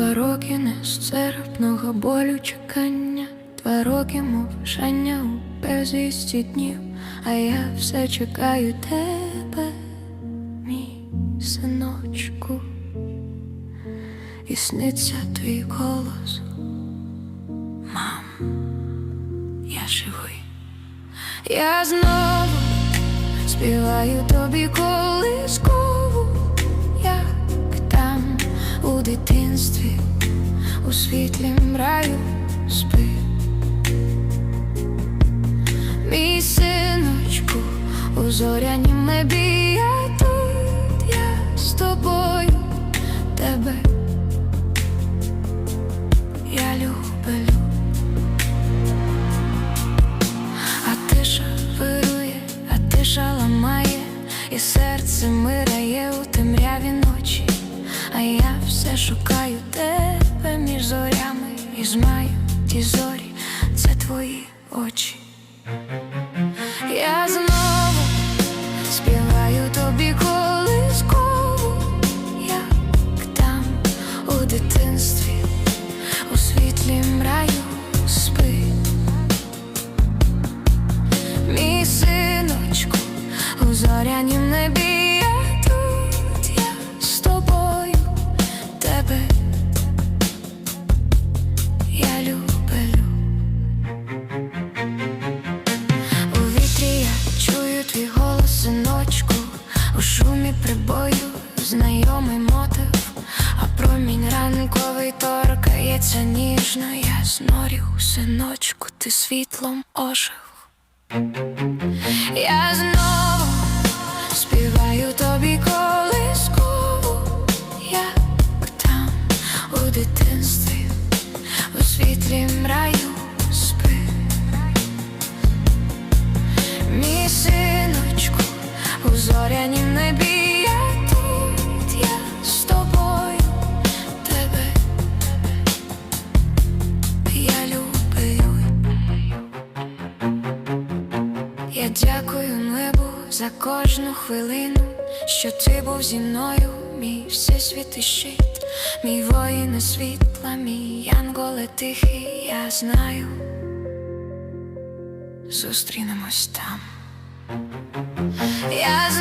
роки нестерпного болю чекання, два роки мовчання у безвісті днів, а я все чекаю тебе, мій синочку, і сниться твій голос. Мам, я живий. Я знову співаю тобі колискову, у дитинстві, у світлім раю спи. Мій синочку, у зорянім небі я тут, я з тобою тебе. Я люблю. А тиша вирує, а тиша ламає, і серце мирає у я все шукаю тебе між зорями і змаю ті зорі, це твої очі. Я знову співаю тобі колискову, як там у дитинстві, у світлім раю спи. Мій синочку, у зорянім небі у прибою знайомий мотив, а промінь ранковий торкається ніжно, я знорю, синочку, ти світлом ожив. Я знову співаю тобі колискову, як там у дитинстві, у світлім раю спи. Мій синочку, у зорянім Дякую небу за кожну хвилину, що ти був зі мною, мій всесвіт і щит, мій воїн світла, мій янголе тихий, я знаю, зустрінемось там. Я.